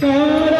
Para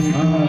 Oh,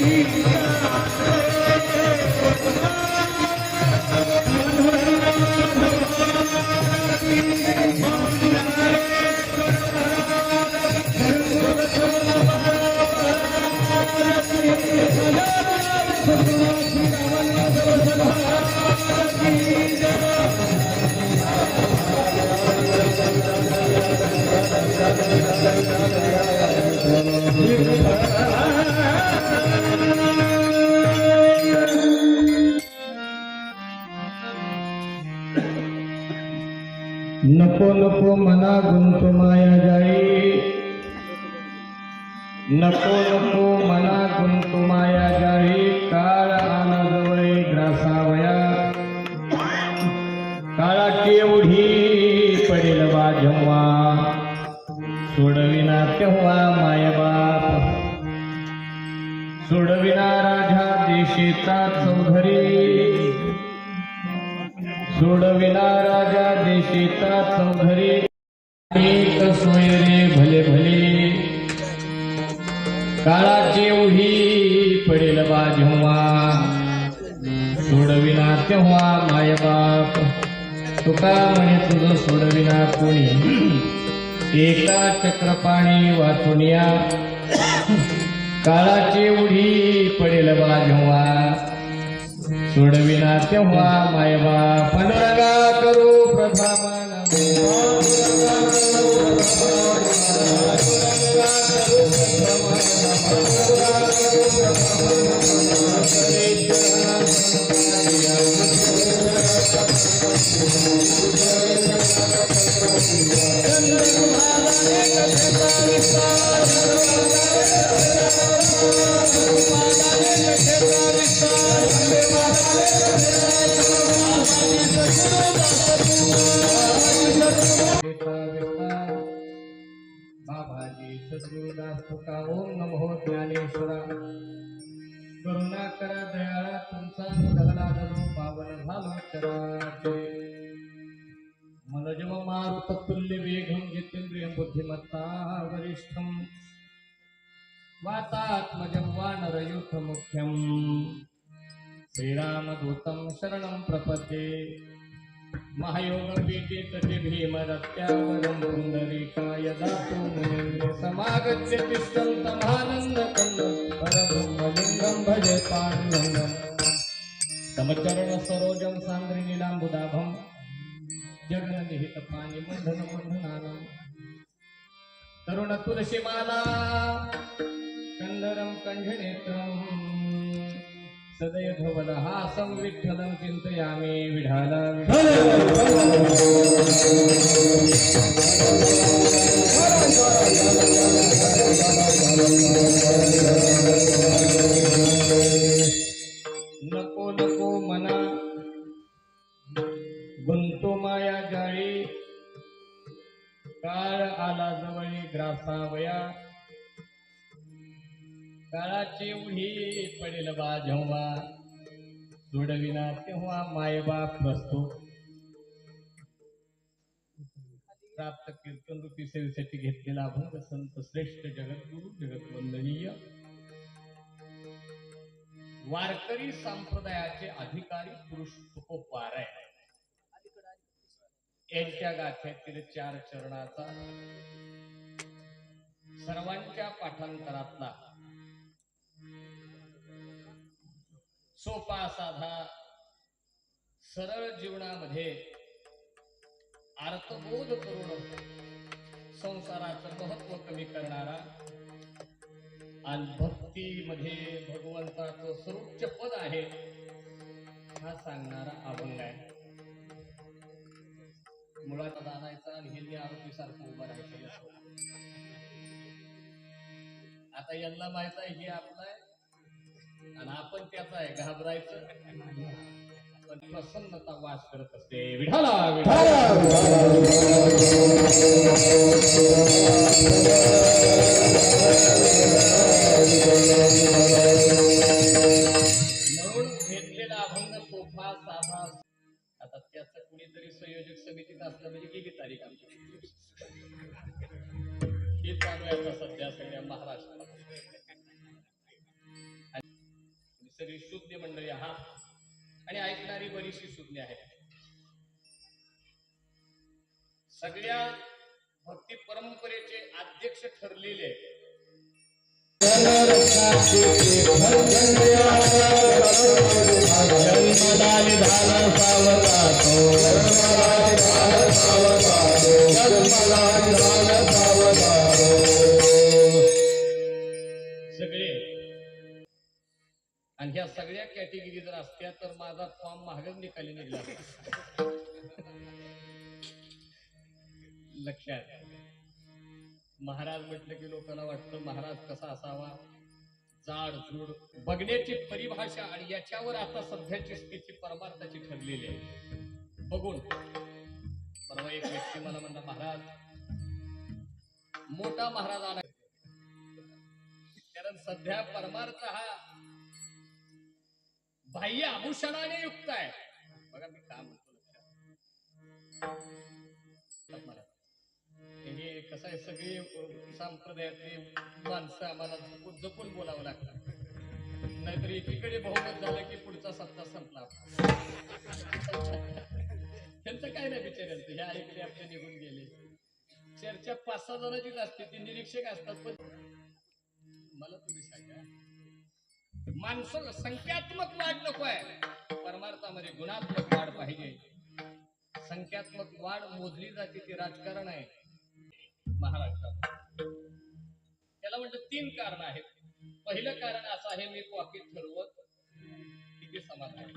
Krishna नको नको मना गुंत माया जाई. नको नको मना गुंत माया जाई. काळ आला जवळ ग्रासावया. काळा केवढी पडेल बा जेव्हा. सोडविना तेव्हा मायबाप सोडविना राजा देशेचा चौधरी. सोडविना राजा देशेचा चौधरी एक सोय रे भले भले. काळाचे उही पडेल बा जेव्हा सोडविना तेव्हा मायबाप तुका म्हणे तुझं सोडविना कोणी. एका चक्रपाणी वाचून या. काळाचे उडी पडेल बा जेव्हा सोडविना तेव्हा मायबा. पांडुरंगा करू प्रधामान बाबाजी सद्गुरुदास तुका ओम नमो ज्ञानेश्वरा करुणा करा दयाळा तुमचा सगळा धरून पावन झाला चराचे मनजव मारुत तुल्य वेगम जितेंद्रिय बुद्धिमत्ता वरिष्ठम वातात्मजं वानरयूथ मुख्यम श्रीरामदूतं शरणं प्रपद्ये। महायोगपीठे तटे भीमदत्यावरं पुण्डरीकाय दातु मुनिन्दे समागत्य तिष्ठन्तमानन्दकन्दं परब्रह्मलिङ्गं भजे पाण्डुरङ्गम्। समचरणसरोजं सान्द्रिनीलाम्बुदाभं जगन्निहितपानि बन्धनबन्धनानं तरुणतुलसीमाला कन्दरं कण्ठनेत्रम्। सदय धवलहासं विठ्ठलं चिन्तयामि विढाल नको काळाची उही पडेल बा जेव्हा सोडविना तेव्हा मायबाप बसतो प्राप्त कीर्तन रूपी सेवेसाठी घेतलेला अभंग संत श्रेष्ठ जगद्गुरु जगतवंदनीय वारकरी संप्रदायाचे अधिकारी पुरुष तुकोपाराय यांच्या गाथ्यातील चार चरणाचा सर्वांच्या पाठांतरातला सोपा साधा सरळ जीवनामध्ये अर्थबोध करून संसाराचं महत्त्व कमी करणारा आणि भक्तीमध्ये भगवंताचं सर्वोच्च पद आहे हा सांगणारा अभंग आहे. मुळात दादायचा आणि हे आरोपी सारखं उभं राहायचं. आता यांना माहीत आहे हे आपलं आहे. आणि आपण त्याचा आहे घाबरायचं. पण प्रसन्नता वास करत असते. विठाला म्हणून घेतलेला अभंग सोफा साधा. आता त्याचं कुणीतरी संयोजक समितीत असलं म्हणजे गेली तारीख आमची. हे चालू आहे सध्या सगळ्या महाराष्ट्रात. सगळी शुद्ध मंडळी आहात. आणि ऐकणारी बरीचशी शुद्ध आहेत. सगळ्या भक्ती परंपरेचे अध्यक्ष ठरलेले जन्मदानी सगळ्या कॅटेगरी जर असत्या तर माझा फॉर्म महागच निकाली निघला लक्षात. महाराज म्हटलं की लोकांना वाटतं महाराज कसा असावा? जाड जूड बघण्याची परिभाषा आणि याच्यावर आता सध्याची स्थिती परमार्थाची ठरलेली आहे. बघून. परवा एक व्यक्ती मला म्हणला महाराज मोठा महाराज आला. कारण सध्या परमार्थ हा बाह्य आभूषणाने युक्त आहे. बघा मी काय म्हणतो लक्षात? हे कसं आहे सगळे अ, संप्रदायातले माणसं आम्हाला जपून जपून बोलावं लागतात. नाहीतर एकीकडे बहुमत झालं की पुढचा सत्ता संपला. त्यांचं काय नाही बिचाऱ्यांचं ह्या ऐकले आपले निघून गेले. चर्चा पाच सहा जणांचीच असते ते निरीक्षक असतात पण मला तुम्ही सांगा माणसं संख्यात्मक वाढ नको आहे. परमार्थामध्ये गुणात्मक वाढ पाहिजे. संख्यात्मक वाढ मोजली जाते ते राजकारण आहे. महाराष्ट्रात. त्याला म्हणतं तीन कारण आहेत. पहिलं कारण असं आहे मी पॉकेट ठरवत किती समाधान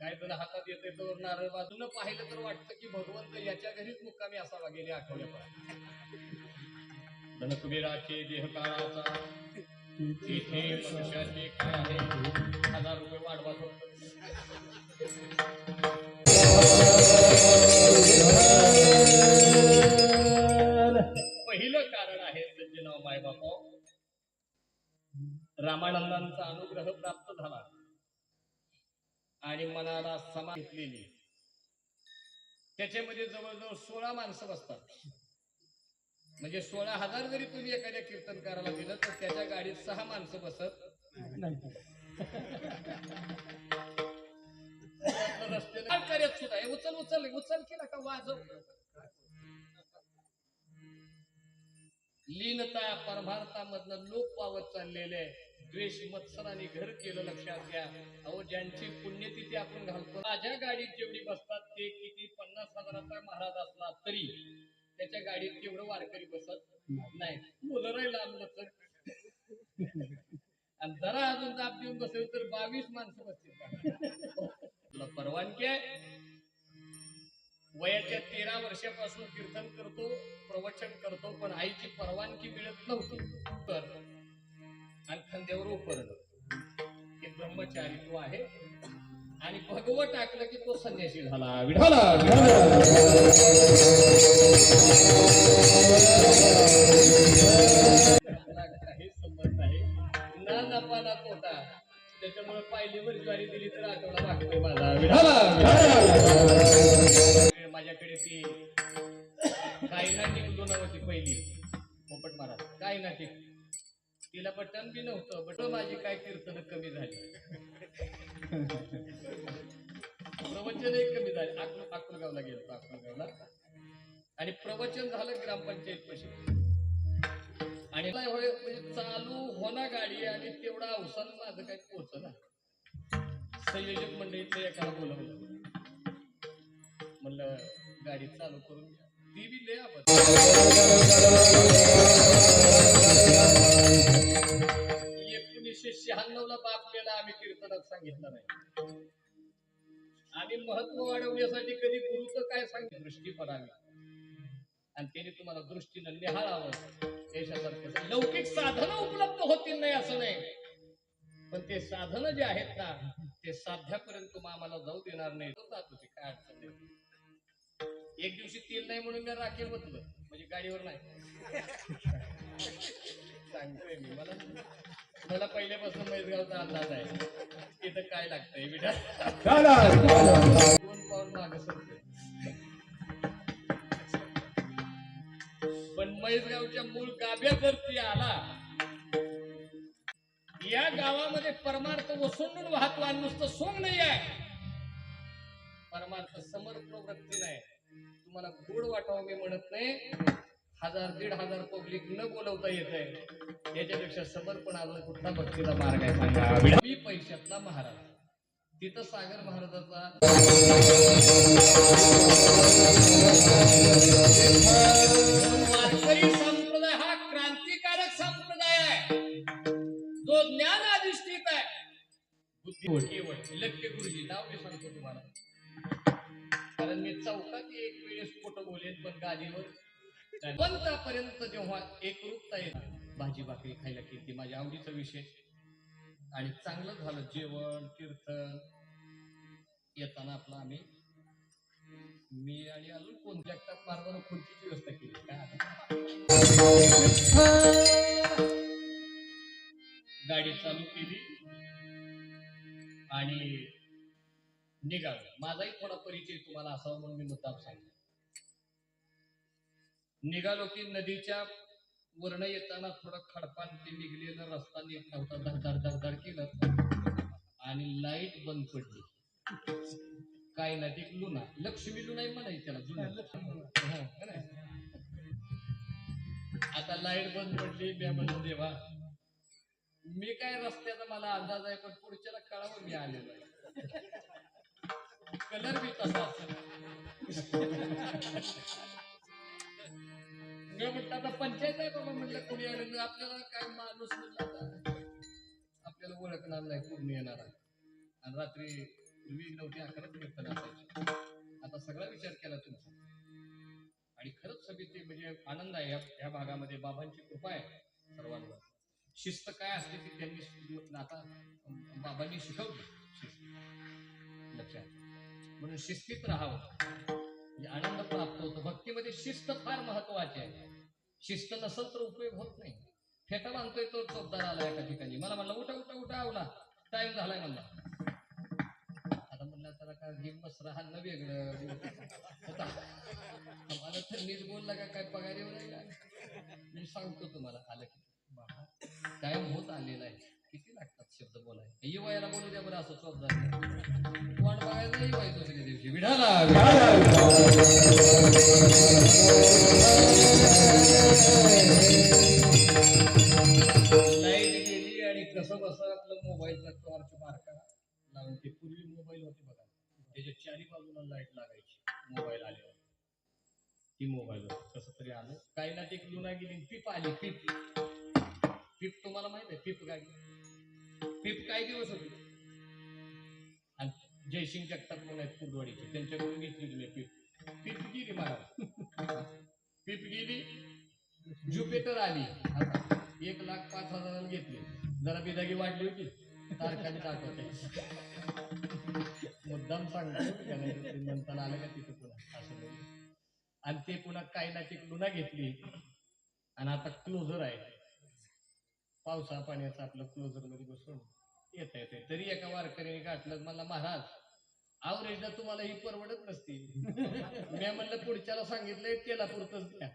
काय जर हातात येते तर नारळ बाजूनं पाहिलं तर वाटतं की भगवंत याच्या घरीच मुक्कामी असावा गेले आठवड्यापासून. धनकुबेराचे देहकाळाचा तिथे हजार रुपये वाढवा पहिलं कारण आहे सज्जनाव मायबापा रामानंदांचा अनुग्रह प्राप्त झाला. आणि मनाला समा घेतलेली. त्याच्यामध्ये जवळजवळ सोळा माणसं बसतात. म्हणजे सोळा हजार जरी तुम्ही एखाद्या कीर्तनकाराला दिलं तर त्याच्या गाडीत सहा माणसं बसत रस्त्याला सुद्धा उचल उचल उचल केला का वाजव. लीनता परमार्थामधनं लोक पावत चाललेले द्वेष मत्सराने घर केलं लक्षात घ्या. अहो ज्यांची पुण्यतिथी आपण घालतो माझ्या गाडीत जेवढी बसतात ते किती पन्नास हजाराचा महाराज असला तरी. त्याच्या गाडीत तेवढं वारकरी बसत नाही. मुलं राहिलं आमलं तर आणि जरा अजून दाब देऊन बसेल तर बावीस माणसं बसतील. तुला परवानगी आहे. वयाच्या तेरा वर्षापासून कीर्तन करतो प्रवचन करतो पण आईची परवानगी मिळत नव्हती. तर आणि खांद्यावर उपरलं हे ब्रह्मचारी तो आहे. आणि भगवत टाकलं की तो संन्यासी झाला. विढाला काही संबंध नाही ना नफा तोटा. त्याच्यामुळे पायलीवर ज्वारी दिली तर आठवडा लागतोय माझा. विढाला माझ्याकडे ती काही ना निघलो नव्हती पहिली. पोपट महाराज काय ना ती तिला बटन बी नव्हतं बट माझी काय कीर्तन कमी झाली. प्रवचन एक कमी झाले. अकोल अकोलगावला गेलो होतो अकोलगावला आणि प्रवचन झालं ग्रामपंचायत पशी. आणि म्हणजे चालू होना गाडी आणि तेवढा अवसान माझं काही पोहोचना संयोजक मंडळीतलं एकाला बोलवलं. म्हणलं गाडी चालू करून घ्या. ती बी लय आपण एकशे शहाण्णव ला बापलेला आम्ही कीर्तनात सांगितलं नाही. आम्ही महत्त्व वाढवण्यासाठी कधी गुरुचं काय सांगितलं? दृष्टी पडावी. आणि त्याने तुम्हाला दृष्टीनं निहाळावं. देशासारखं लौकिक साधनं उपलब्ध होतील नाही असं नाही. पण ते साधनं जे आहेत ना ते साध्यापर्यंत आम्हाला जाऊ देणार नाही तो जात काय अडचण एक दिवशी तेल नाही म्हणून मी राखेल बसलं म्हणजे गाडीवर नाही. सांगतोय मी मला मला पहिल्यापासून मैसगावचा अंदाज आहे. तिथं काय लागतंय दोन पाऊल माग पण मैसगावच्या मूळ गाभ्यात जर ती आला. या गावामध्ये परमार्थ वसुंडून वाहतो आणि नुसतं सोंग नाही आहे. परमार्थ समर्पण वृत्ती नाही. तुम्हाला गोड वाटावं मी म्हणत नाही. हजार दीड हजार पब्लिक न बोलवता येत आहे. याच्यापेक्षा समर्पण अजून कुठला भक्तीचा मार्ग आहे सांगा. मी पैशातला महाराज. तिथं सागर महाराजाचा संप्रदाय हा क्रांतिकारक संप्रदाय आहे. जो ज्ञान अधिष्ठित आहे. बुद्धी केवळ लक्ष्य गुरुजी नाव मी सांगतो तुम्हाला. कारण मी चौकात एक वेळेस खोटं बोलेन पण गादीवर पंतापर्यंत जेव्हा एकरूपता येते भाजी भाकरी खायला किती माझ्या आवडीचा विषय. आणि चांगलं झालं जेवण कीर्तन. येताना आपलं आम्ही मी आणि अजून कोण? जगतात महाराजांना खुर्चीची व्यवस्था केली. काय गाडी चालू केली. आणि निघालो. माझाही थोडा परिचय तुम्हाला असावा म्हणून मी मुद्दाम सांगितलं निघालो की नदीच्या वर्ण येताना थोडं खडपान ते निघलेलं रस्ता नीट नव्हता. धड धड धड धड केलं. आणि लाइट बंद पडली. काय ना ते लुना. लक्ष्मी लुनाही म्हणायची त्याला जुना? आता लाइट बंद पडली मी म्हणलं देवा मी काय रस्त्याचा मला अंदाज आहे पण पुढच्याला कळावं मी आलेलो आहे. कलर बी तसा मी म्हटलं आता पंचायत आहे बाबा म्हटलं कोणी आलं नाही. आपल्याला काय माणूस म्हटलं आपल्याला ओळखणार नाही पूर्ण येणार आणि रात्री वीज नव्हती अकराच कीर्तन असायची. आता सगळा विचार केला तुमचा. आणि खरंच सगळी ते म्हणजे आनंद आहे या भागामध्ये बाबांची कृपा आहे सर्वांवर. शिस्त काय असते ती त्यांनी आता बाबांनी शिकवली. शिस्त. लक्षात. म्हणून शिस्तीत राहावं. म्हणजे आनंद प्राप्त होतो. भक्तीमध्ये शिस्त फार महत्वाची आहे. शिस्त नसल तर उपयोग होत नाही. फेटा बांधतोय तो चोपदार आला एका ठिकाणी. मला म्हणलं उठा उठा उठा आवला. टाइम झालाय म्हणला. आता म्हणलं त्याला काय हे बस राहणं वेगळं. होता मला तर नीट बोलला का काय पगार येऊ राहिला मी सांगतो तुम्हाला आलं की. बाबा कायम होत आलेला आहे. किती लागतात शब्द बोलाय युवायला बोलू द्या बरं असं चौकदार वाट बघायचं नाही वाईट दुसऱ्या दिवशी. विढाला लाइट गेली आणि कसं बसं आपलं मोबाईलचा टॉर्च बारका लावून ते पूर्वी मोबाईल होते बघा. त्याच्या चारी बाजूला लाइट लागायची मोबाईल आल्यावर. ती मोबाईल कसं तरी आलं. काही ना ते लुना गेली पीप आली पीप. पीप तुम्हाला माहीत आहे पीप गाडी पीप काय दिवस होती? आणि जयसिंग जगताप म्हणून आहेत कुर्डवाडीचे त्यांच्याकडून घेतली तुम्ही पीप. पीप गेली मला. पीप गेली. ज्युपिटर आली. एक लाख पाच हजारांनी घेतली. जरा बिदागी वाढली होती. तारखाने दाखवते मुद्दाम सांगतो. नंतर आलं का तिथे पुन्हा. असं आणि ते पुन्हा काही ना ती लुना घेतली. आणि आता क्लोजर आहे. पावसा पाण्याचं आपलं क्लोजरमध्ये बसून येत येते तरी एका वारकऱ्याने गाठलं मला महाराज आवरेजला तुम्हाला ही परवडत नसती. मी म्हणलं पुढच्याला सांगितलंय त्याला पुरतच द्या.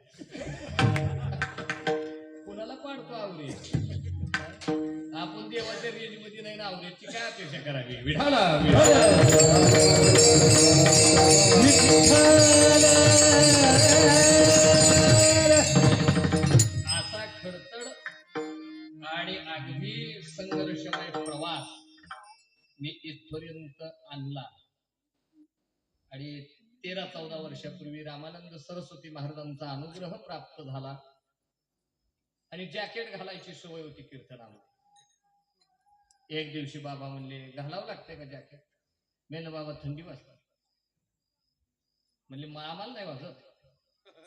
कुणाला पाडतो आवरेज आपण देवाच्या रेंजमध्ये नाही ना आवरेजची काय अपेक्षा करावी? विठाला आणि संघर्षमय प्रवास मी इथपर्यंत आणला. आणि तेरा चौदा वर्षापूर्वी रामानंद सरस्वती महाराजांचा अनुग्रह प्राप्त झाला. आणि जॅकेट घालायची सवय होती कीर्तनामध्ये. एक दिवशी बाबा म्हणले घालावं लागतंय का जॅकेट मेन बाबा थंडी वाजतात म्हणले आम्हाला नाही वाजत.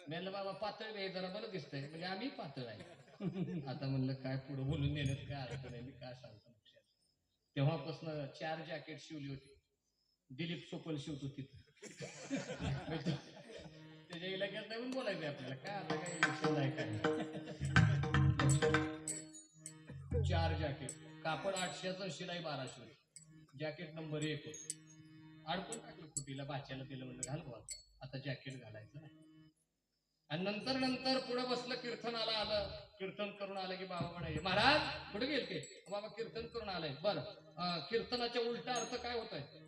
मेन बाबा पातळ नाही जरा बरं दिसतंय. म्हणजे आम्ही पातळ आहे. आता म्हणलं काय पुढे बोलून नेलं काय अर्थ नाही मी काय सांगतो तेव्हापासून चार जॅकेट शिवली होती. दिलीप सोपल शिवतो तिथं त्याच्या इलाक्यात नाही बोलायचं आपल्याला. काय आता काय इलेक्शन नाही काय चार जॅकेट कापड आठशेचं शिलाई बाराशे जॅकेट नंबर एक होत. अडकून टाकलं कुटीला बाच्याला दिलं म्हणलं घाल बोला आता जॅकेट घालायचं नाही. आणि नंतर नंतर पुढे बसलं कीर्तनाला आलं. कीर्तन करून आलं की बाबा म्हणाले महाराज कुठे गेल ते बाबा कीर्तन करून आलंय. बर. कीर्तनाच्या उलटा अर्थ काय होत आहे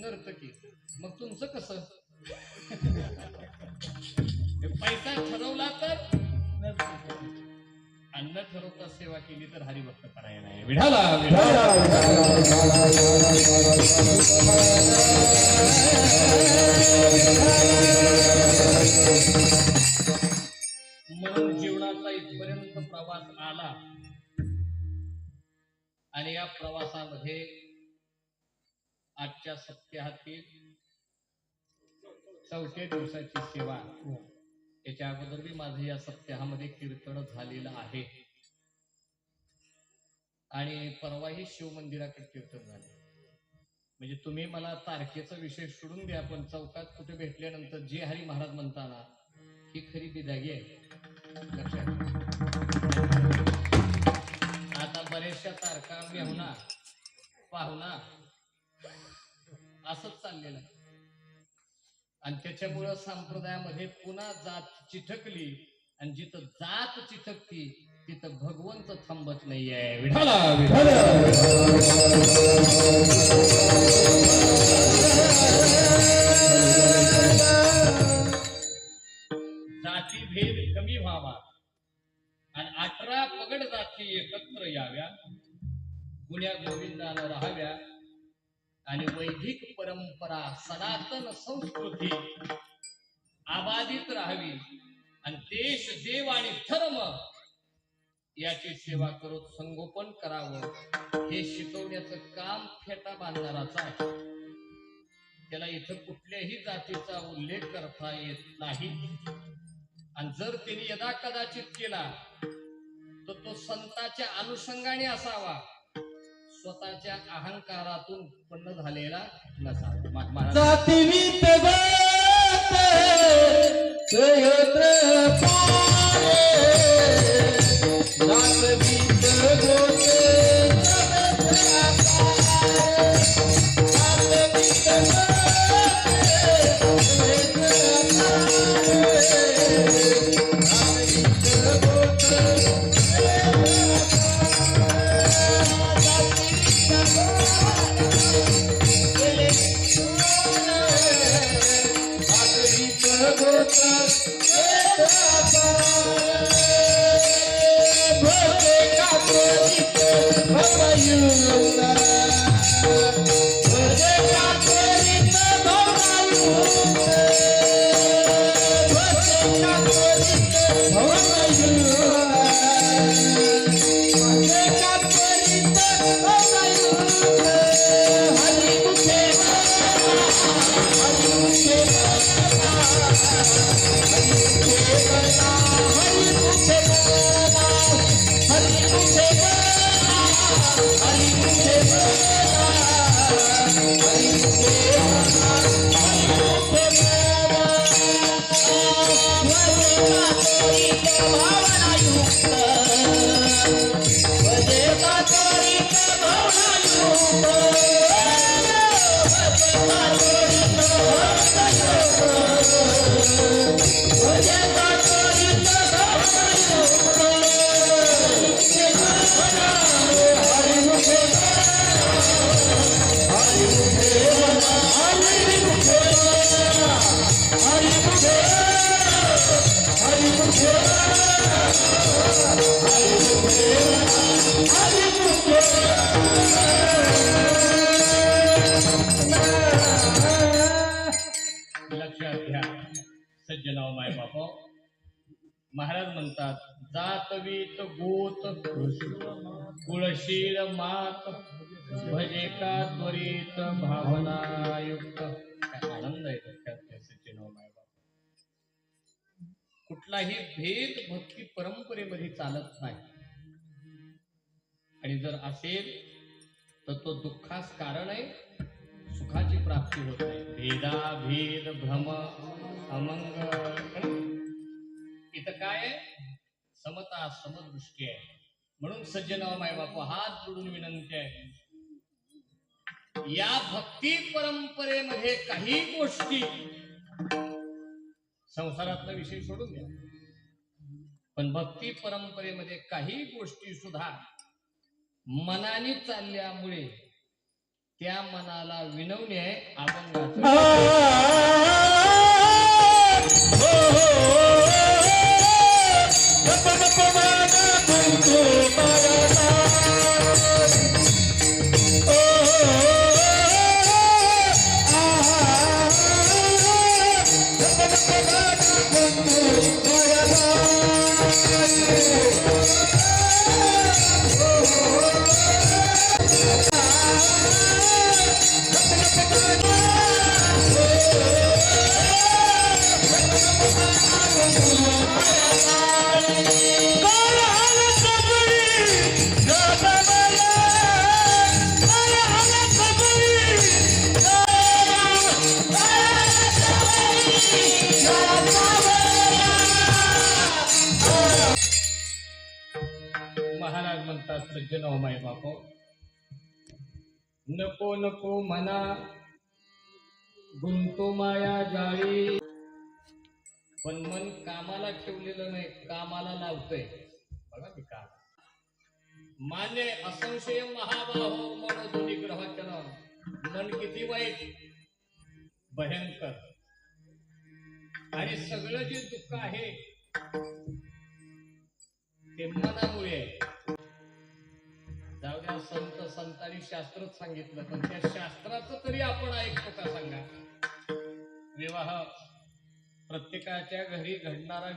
नर्तकी. मग तुमचं कसं? पैसा ठरवलं ठरवता सेवा केली तर हरिभक्त करायला नाही विढाला म्हणून जीवनाचा इथपर्यंत प्रवास आला. आणि या प्रवासामध्ये आजच्या सप्ताहातील चौथ्या दिवसाची सेवा. याच्या अगोदर बी माझं या सप्ताहामध्ये कीर्तन झालेलं आहे. आणि परवाही शिवमंदिराकडे कीर्तन झाले. म्हणजे तुम्ही मला तारखेचा विषय सोडून द्या पण चौकात कुठे भेटल्यानंतर जे हरी महाराज म्हणताना ही खरी बिदागी आहे. लक्षात आता बऱ्याचशा तारखा मेहना पाहुणा असंच चाललेलं आहे. आणि त्याच्यामुळं संप्रदायामध्ये पुन्हा जात चिठकली आणि जिथं जात चिठकती तिथं भगवंत थांबत नाहीये. विठ्ठला. जाती भेद कमी व्हावा. आणि अठरा पगड जाती एकत्र याव्या. गुण्या गोविंदानं राहाव्या. आणि वैदिक परंपरा सनातन संस्कृती आबादित राहावी. आणि देश देव आणि धर्म याची सेवा करत संगोपन करावं. हे शिकवण्याचं काम फेटा बांधणाराचं आहे. त्याला इथं कुठल्याही जातीचा उल्लेख करता येत नाही. आणि जर त्यांनी यदा कदाचित केला तर तो संताच्या अनुषंगाने असावा. स्वतःच्या अहंकारातून उत्पन्न झालेला नसावा. मा- महाराज महाराज म्हणतात जातवीत गोत कुळशील मात भजे का त्वरित भावनायुक्त. आनंद आहे कुठलाही भेद भक्ती परंपरेमध्ये चालत नाही. आणि जर असेल तर तो दुःखास कारण आहे सुखाची प्राप्ती होते भेदा भेद भ्रम अमंग इथं काय आहे? समता समदृष्टी आहे. म्हणून सज्जन माय बापू हात जोडून विनंती आहे. या भक्ती परंपरेमध्ये काही गोष्टी संसारातला विषय सोडून द्या. पण भक्ती परंपरेमध्ये काही गोष्टी सुद्धा मनाने चालल्यामुळे त्या मनाला विनवणे अभंगाचं Go! म्हणतात सज्जन हो माय बापो नको नको म्हणा गुंतो माया जाळी। पण मन कामाला ठेवलेलं नाही कामाला लावतंय. बघा मी काम. माने असंशय महाबाहो म्हणून ग्रहचन मन किती वाईट? भयंकर. आणि सगळं जे दुःख आहे ते मनामुळे आहे. जाऊ संत संतांनी शास्त्रच सांगितलं पण त्या शास्त्राचं तरी आपण ऐकतो का सांगा. विवाह प्रत्येकाच्या घरी घडणारा